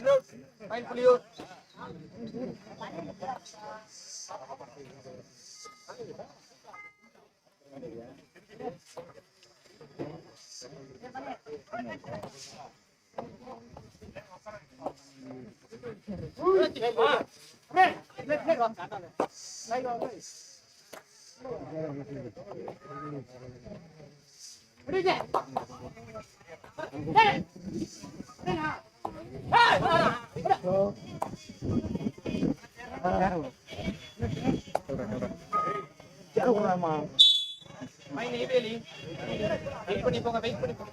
Hey! Hey! Hey! Ni Beli. Wait பண்ணி போங்க wait பண்ணி போங்க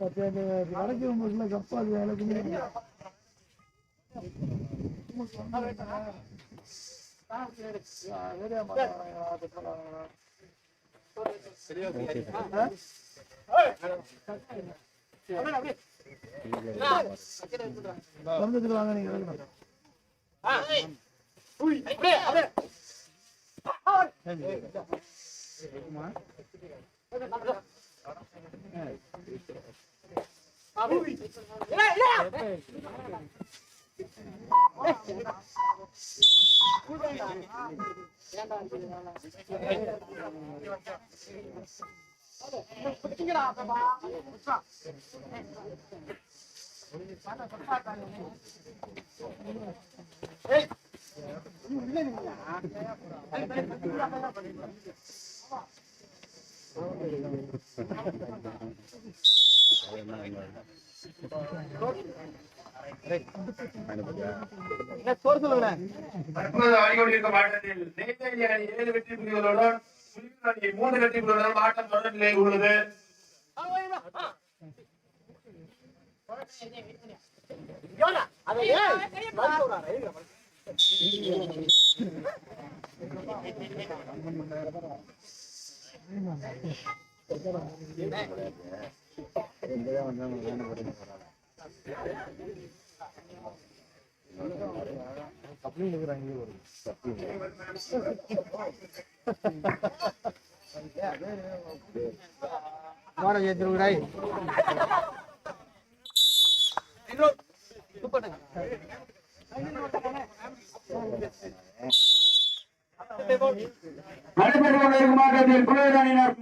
வடக்கு முக்கில் கப்பா விளக்குமே வாங்க நீங்க விளக்கணும் சோறு சொல்லுங்களேன் தற்போது ஆடிக்கொண்டிருக்கும் ஆட்டத்தில் நெய்வேலி அணி ஏழு வெற்றி புள்ளிகளுடன் புலிகள் அணி மூன்று வெற்றி புள்ளிகளுடன் ஆட்டம் தொடர் நிலையில் உள்ளது. நடைபெற்றுக் கொண்டிருக்கும் ஆட்டத்தில் புலிகள் அணியினர்.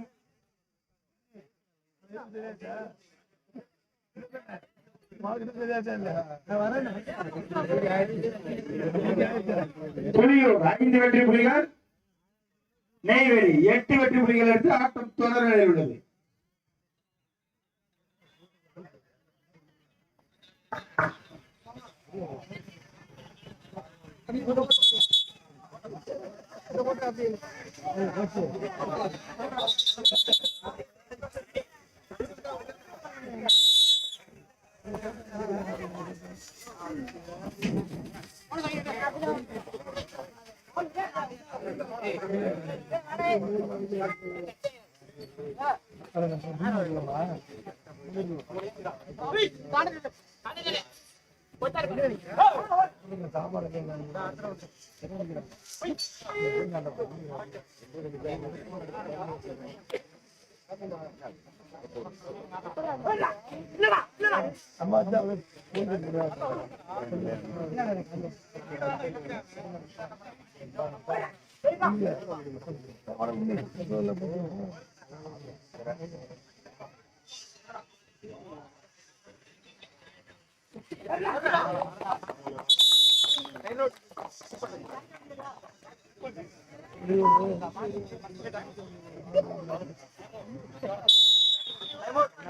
புலியூர் ஐந்து வெற்றி புலிகள் நெய்வேலி எட்டு வெற்றி புலிகள் எடுத்து ஆட்டம் தொடர் நிலையில் உள்ளது.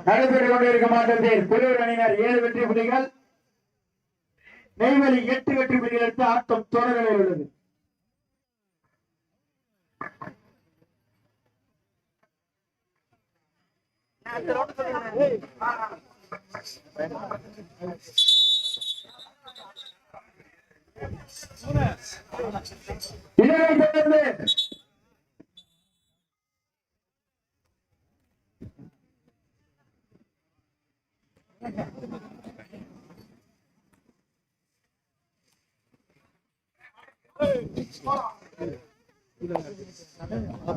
நடைபெற்றுக் கொண்டிருக்கும் ஆட்டத்தில் புலியூர் அணியினர் ஏழு வெற்றி புலிகள் நெய்வேலி எட்டு வெற்றி புள்ளிகள் எடுத்து ஆட்டம் தொடர்களில் உள்ளது. இதனைத் தொடர்ந்து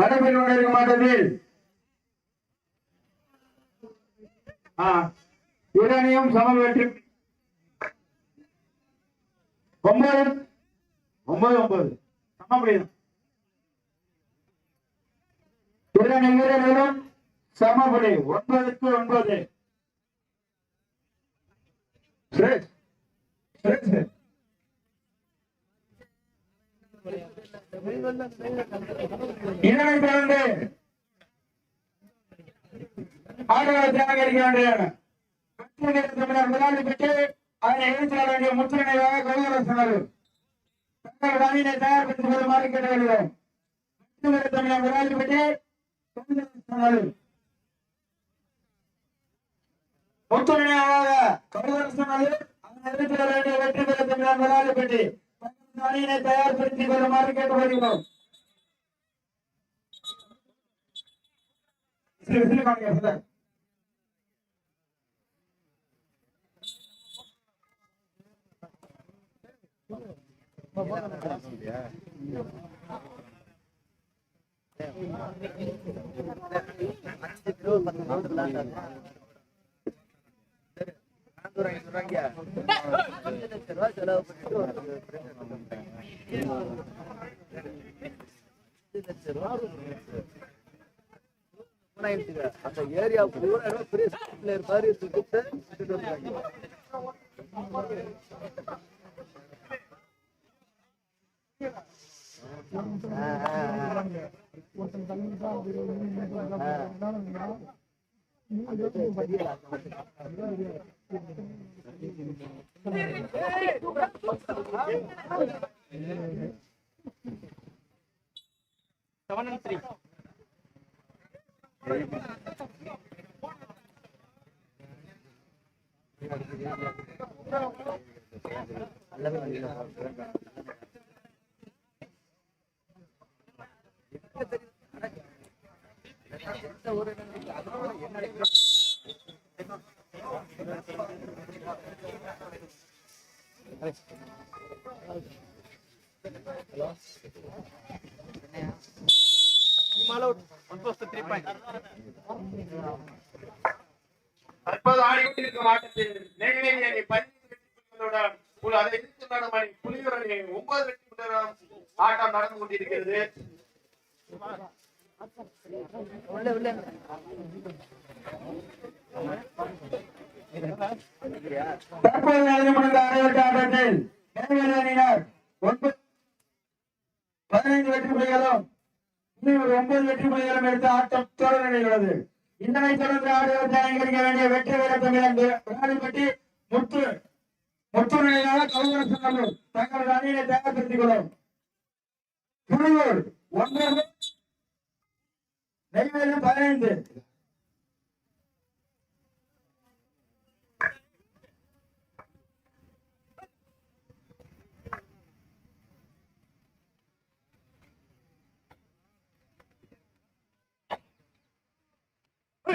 வடபில் இருக்க மாட்டதில் இரணியும் சம வெற்றி. ஒன்பது ஒன்பது ஒன்பது சமபடியும் இரண்டு வீரர்களும் சமபடி ஒன்பதுக்கு ஒன்பது. சரி சரி சரி. இதனைத் தொடர்ந்து ஆடவர் வேண்டிய பெற்று அதனை எதிர்த்து வர வேண்டிய முற்றுகையாக கௌரவ தங்கள் அணியினை தயார்படுத்திக் கொள்ளுமாறு கேட்டுக்கொள்கிறோம் தமிழர் முதலாளி பெற்று சொன்னார்கள் முற்றுகையாக கௌரவ அதனை எதிர்த்து தமிழர் பெற்று தங்கள் அணியினை தயார்படுத்திக் கொள்ளுமாறு கேட்டுக்கொள்கிறோம் விசில் விசில் காணுங்க சார் அந்த ஏரியா பூரா பெரிய பிளேயர் மாதிரி சுத்திட்டு சுத்திட்டு வந்தாங்க செவன் அண்ட் த்ரீ ஒன் தற்போது ஆடிக்கொண்டிருக்கும் ஆட்டத்தில் அணி அதை எதிர்த்து அணி புலியூர் அணி ஒன்பது வெற்றி ஆட்டம் நடந்து கொண்டிருக்கிறது. தற்போது நடந்து முடிந்த அரைவட்ட ஆட்டத்தில் அணியினர் ஒன்பது பதினைந்து வெற்றி புள்ளிகளும் இன்னும் ஒன்பது வெற்றி புள்ளிகளும் எடுத்து ஆட்டம் தொடர் நிலையுள்ளது இதனை தொடர்ந்து ஆடுவதை அலங்கரிக்க வேண்டிய வெற்றி வீர தமிழன் விளையாடிப்பட்டி முத்து முத்து நிலையிலான கவுரச நல்லூர் தங்களது அணியினை தயார்படுத்திக் கொள்ளும். புலியூர் ஒன்பது நெய்வேலி பதினைந்து.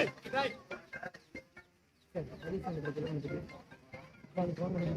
你看看帮你装的先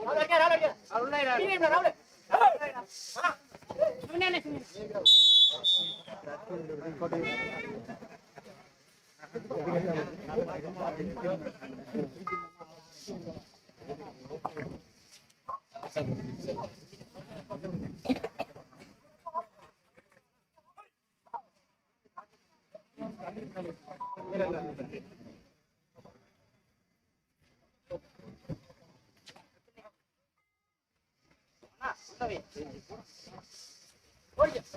ராவல் ராவல் ராவல் ராவல் Thank you.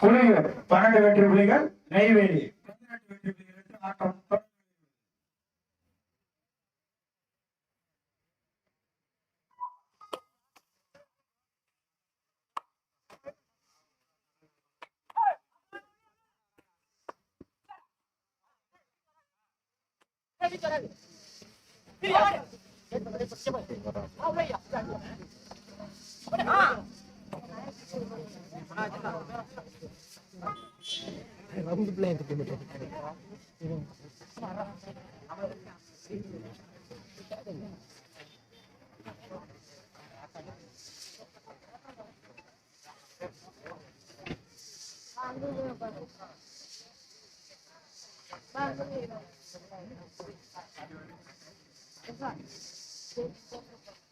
புலிகள் பன்னெண்டு வெற்றி புலிகள் நெய்வேலி. பதினெட்டு வெற்றி புலிகள் ஆட்டம் ஆ. Round plan tu dia. Thank you.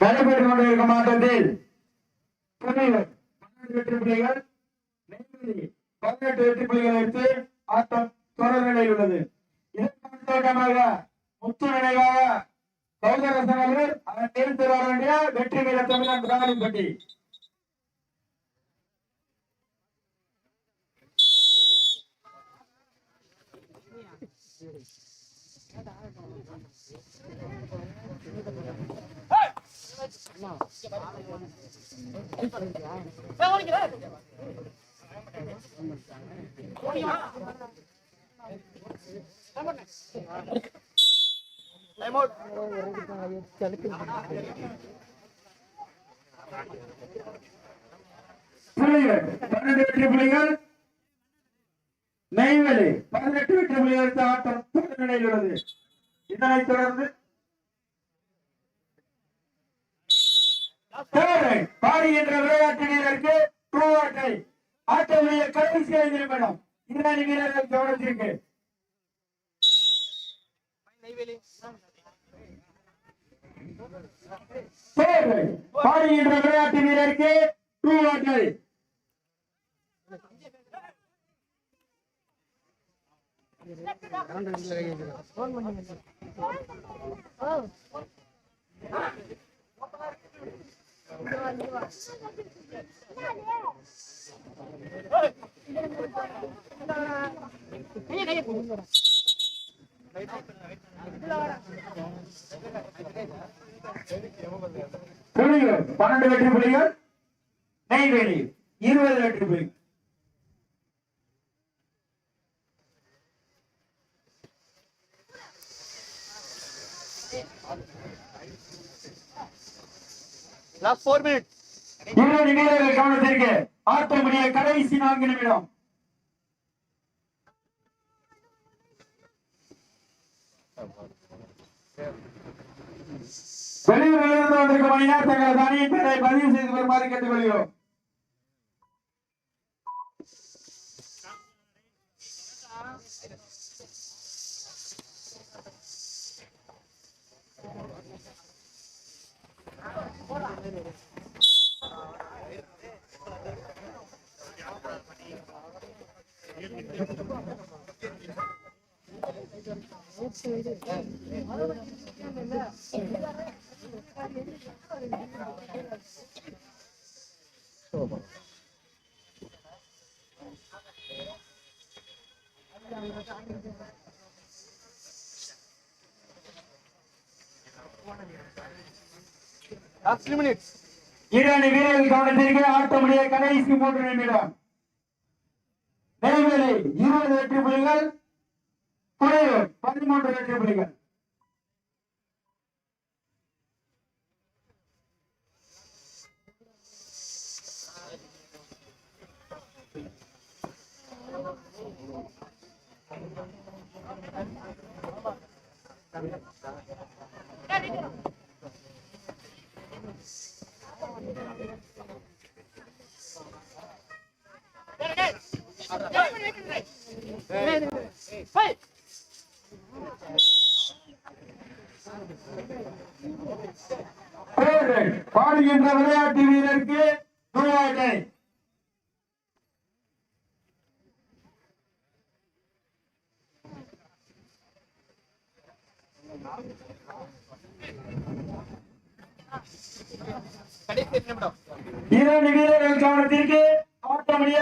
நடைபெற்றுக் கொண்டிருக்கும் ஆட்டத்தில் பன்னெண்டு வெற்றி புள்ளிகள் பதினெட்டு வெற்றி புலிகள் எடுத்து ஆட்டம் தொடர் நிலையில் உள்ளது. முத்து நினைவாக கௌதரசன் அவர்கள் அதன் வேண்டிய வெற்றி வீர தமிழன் பிராணிப்பட்டி புலிகள் பன்னெண்டு வெற்றி புலிகள் நெய்வேலி பதினெட்டு வெற்றி புள்ளி ஆட்டம் தொடர் நிலையில் உள்ளது இதனைத் தொடர்ந்து தேவை. பாடி என்ற விளையாட்டு வீரருக்கு பூவாட்டை ஆட்டமுடைய கடைசி ஐந்து நிமிடம் இரண்டு வீரர்கள் கவனத்திற்கு. நெய்வேலி பாடி என்ற விளையாட்டு வீரருக்கு ட்ரூ ஆட்டை. பன்னெண்டு வெற்றி புலிகள் நெய்வேலி இருபது வெற்றி புலிகள் லாஸ்ட் ஃபோர் மினிட் இருபது வீரர்கள் கவனத்திற்கு ஆட்டமுடைய கடைசி நான்கு நிமிடம். வெளியூரிலிருந்து வந்திருக்கும் மணி தங்களது தனியின் பெயரை பதிவு செய்து வருமாறு கேட்டுக்கொள்கிறோம். やはり。இரண்டு வீரர்கள் கவனத்திற்கு ஆட்டமுடைய கடைசி மூன்று நிமிடம். நெய்வேலி இருபது வெற்றி புலிகள் புலியூர் பதிமூன்று வெற்றி புலிகள் பேரு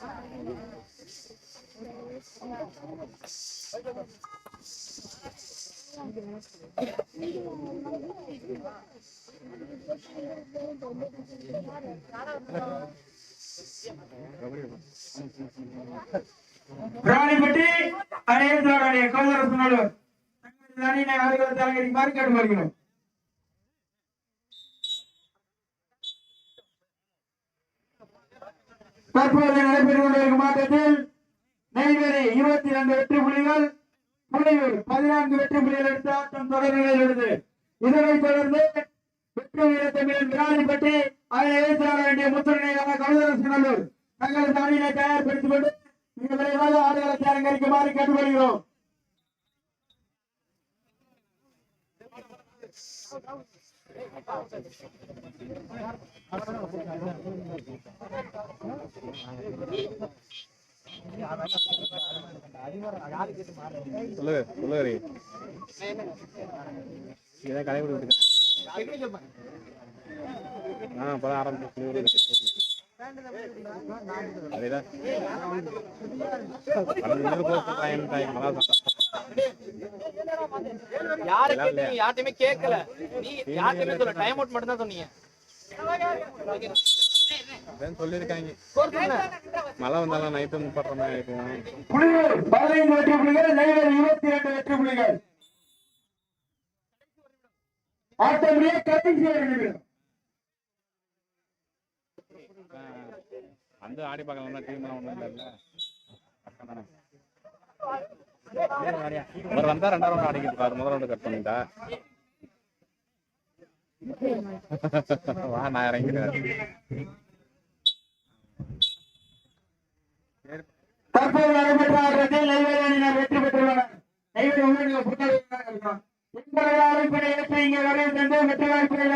ஆட்டமுடைய கடைசி இரண்டு நிமிடம் ராணிப்பட்டி அனைவருடைய கோதரசனோடு அணியினை ஆளுநர் தலைவரிக்குமாறு கேட்டுக்கொள்கிறோம் தற்போது நடைபெற்றுக் கொண்டிருக்கும் ஆட்டத்தில் நெய்வேலி இருபத்தி இரண்டு வெற்றி புள்ளிகள் புலியூர் பதினான்கு வெற்றி புள்ளிகள் எடுத்து ஆட்டம் தொடர் நிலையில் உள்ளது இதனைத் தொடர்ந்து வெற்றி வீரத்தமிழன் ராணிப்பட்டி அதனை எதிர்த்து வேண்டிய முத்துணையான கழுதரசனல்லூர் தங்களது அணியினை தயார்படுத்திக் கொண்டு மிக விரைவாக ஆடுகளத்தை அலங்கரிக்குமாறு கேட்டுக்கொள்கிறோம். சொல்லுங்க சொல்லுங்க இதான் கடை ஆ இப்பதான் ஆரம்பிச்சு அதேதான். டைம் டைம் அதான் யாரை கேட்டீங்க யார்ட்டையுமே கேட்கல நீ யார்ட்டையுமே சொல்ல டைம் அவுட் மட்டும் தான் சொன்னீங்க சொல்லுங்க. மழை வந்தாலும் நைட்டு முப்படுற மாதிரி இருக்கும் புலிகள் பதினைந்து வெற்றி புலிகள் நெய்வேலி இருபத்தி இரண்டு வெற்றி புலிகள். ஆட்டமுடிய கடைசி ஒரு நிமிடம் வந்து ஆடி பார்க்கலாம்னா டீம் எல்லாம் ஒண்ணும் இல்லைல்ல அவர் வந்தா ரெண்டாவது ரவுண்ட் ஆடிக்கிட்டு முதல் ரவுண்டு கட் பண்ணிட்டா. வா நான் இறங்கிடுறேன். தற்போது நடைபெற்ற ஆட்டத்தில் வெற்றி பெற்றுள்ளனர். நெய்வேலி உங்களுக்கு புத்தகம் இங்கே வெற்றி வாய்ப்புகள்